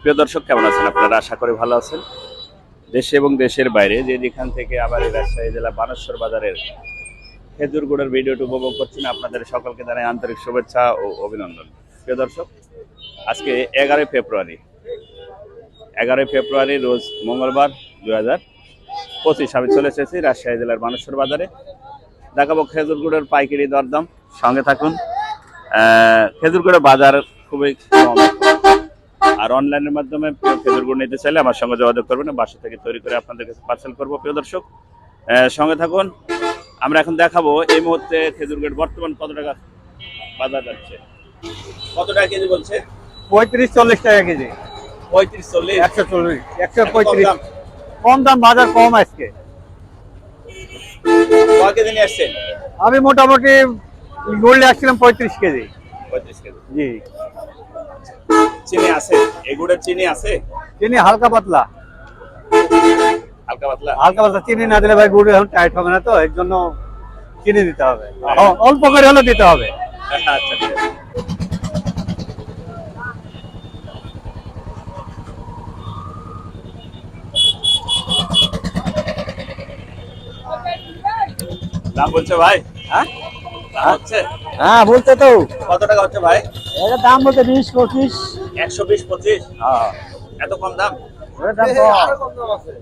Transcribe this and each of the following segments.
প্রিয় দর্শক কেমন আছেন? আপনারা আশা করি ভালো আছেন। দেশে এবং দেশের বাইরে যে যেখান থেকে আবার এই রাজশাহী জেলা বানেশ্বর বাজারের খেজুর গুড়ের ভিডিওটি উপভোগ করছেন আপনাদের সকলকে জানাই আন্তরিক শুভেচ্ছা ও অভিনন্দন। প্রিয় দর্শক আজকে এগারোই ফেব্রুয়ারি। এগারোই ফেব্রুয়ারি রোজ মঙ্গলবার দুই হাজার পঁচিশ। আমি চলে এসেছি রাজশাহী জেলার বানেশ্বর বাজারে। দেখাবো খেজুর গুড়ের পাইকারি দরদাম। সঙ্গে থাকুন। আহ, খেজুর গুড়ের বাজার খুবই কম। আর অনলাইনের মাধ্যমে প্রিয় খেজুর গুড় নিতে চাইলে আমার সঙ্গে যোগাযোগ করবেন বাসা থেকে তৈরি করে আপনাদের কাছে পার্সেল করব প্রিয় দর্শক। সঙ্গে থাকুন আমরা এখন দেখাবো এই মুহূর্তে খেজুর গুড় বর্তমান কত টাকা বাজার যাচ্ছে। কত টাকা কেজি বলছে? পঁয়ত্রিশ চল্লিশ টাকা কেজি। পঁয়ত্রিশ চল্লিশ। একশো চল্লিশ একশো পঁয়ত্রিশ। কম দাম বাজার কম আজকে। কেজি নিয়ে আসছেন? আমি মোটামুটি গোল্ডে আসছিলাম পঁয়ত্রিশ কেজি। পঁয়ত্রিশ কেজি। জি। চিনি আছে? এই গুড়ের চিনি আছে? চিনি হালকা পাতলা। হালকা পাতলা? হালকা পাতলা চিনি না দিলে ভাই গুড় এখন টাইট হবে না তো এর জন্য চিনি দিতে হবে। অল্প করে হলে দিতে হবে। আচ্ছা দাম বলছে ভাই? হ্যাঁ? দাম হ্যাঁ। বলতে তো। কত টাকা হচ্ছে ভাই? এটা দাম বলতে বিশ পঁচিশ। একশো বিশ পঁচিশ। এত কম দাম? দাম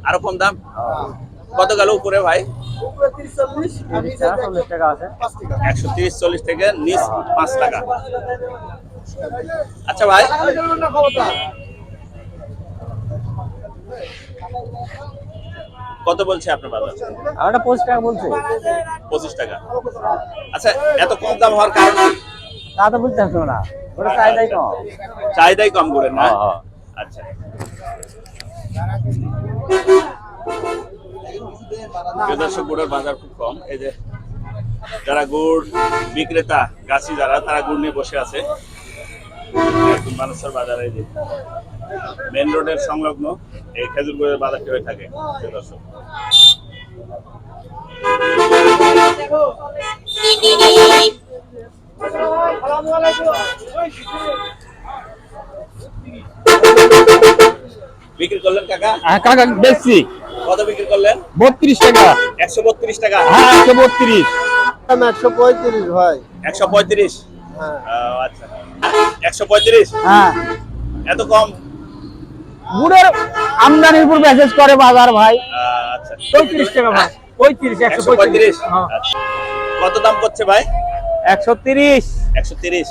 আরও কম। দাম কত গেল উপরে ভাই? চল্লিশ টাকা আছে। একশো তিরিশ চল্লিশ থেকে নিচ পাঁচ টাকা। আচ্ছা ভাই। কত বলছে আপনার বাজার? আর একটা পঁচিশ টাকা বলছে। পঁচিশ টাকা। আচ্ছা এত কম দাম হওয়ার কারণ? তা তো বুঝতে পারছ না। চাহিদাই কম। চাহিদাই কম করে না? হ্যাঁ, হ্যাঁ। আচ্ছা। গুড়ের বাজার খুব কম। এই যে যারা গুড় বিক্রেতা গাছি যারা তারা গুড় নিয়ে বসে আছে। মানুষের বাজারে এই যে মেন রোডের সংলগ্ন এই খেজুর গুড়ের বাজারটি হয়ে থাকে দর্শক। বিক্রি করলেন কাকা? কাকা বেশি কত বিক্রি করলেন? বত্রিশ টাকা। একশো বত্রিশ টাকা? হ্যাঁ একশো বত্রিশ। একশো পঁয়ত্রিশ ভাই। একশো পঁয়ত্রিশ? হ্যাঁ। আচ্ছা। একশো পঁয়ত্রিশ? হ্যাঁ। এত কম? গুড়ের আমদানির উপর মেসেজ করে বাজার ভাই। আচ্ছা। পঁয়ত্রিশ টাকা ভাই। পঁয়ত্রিশ একশো পঁয়ত্রিশ। হ্যাঁ। আচ্ছা। কত দাম করছে ভাই? একশো তিরিশ। একশো তিরিশ।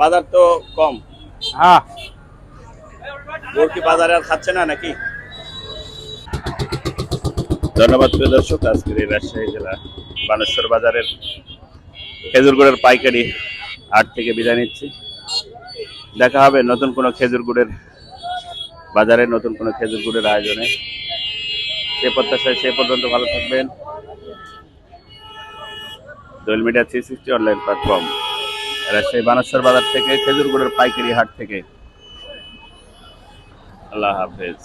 বাজার তো কম। হ্যাঁ। কি বাজারে আর খাচ্ছে না নাকি? ধন্যবাদ প্রিয় দর্শক আজকের এই রাজশাহী জেলা বানেশ্বর বাজারের খেজুর গুড়ের পাইকারি হাট থেকে বিদায় নিচ্ছি। দেখা হবে নতুন কোনো খেজুর গুড়ের বাজারে নতুন কোনো খেজুর গুড়ের আয়োজনে। সে প্রত্যাশায় সে পর্যন্ত ভালো থাকবেন। Doel media three sixty online platform. Rajshahi Baneshwar বাজার থেকে খেজুরগুড়ের পাইকারি হাট থেকে। আল্লাহ হাফেজ।